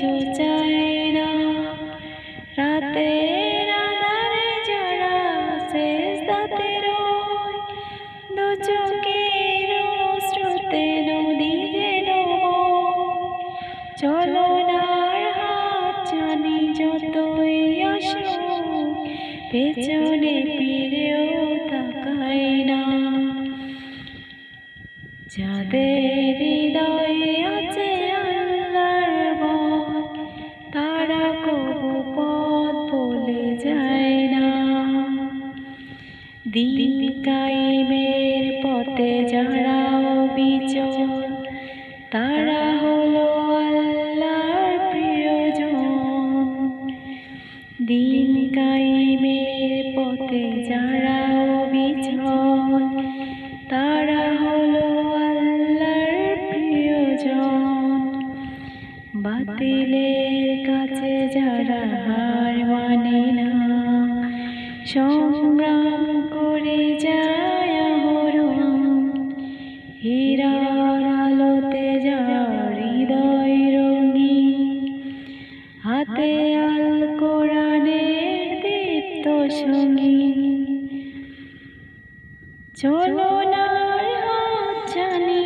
কিছু না দু চোখের স্রোতে চলো নার হাত জানি যতই পেছনে ফিরেও তাকাই না। যাদের দিন কায়েমের পথে যারা বিচল, তারা হলো আল্লাহর প্রিয়জন। দিন কায়েমের পথে যারা বিচল, তারা হলো আল্লাহর প্রিয়জন। বাতিলের কাছে যারা হার মানে না হাতে আল কোরআনের দীপ্ত সঙ্গী। চলো না হাত জানি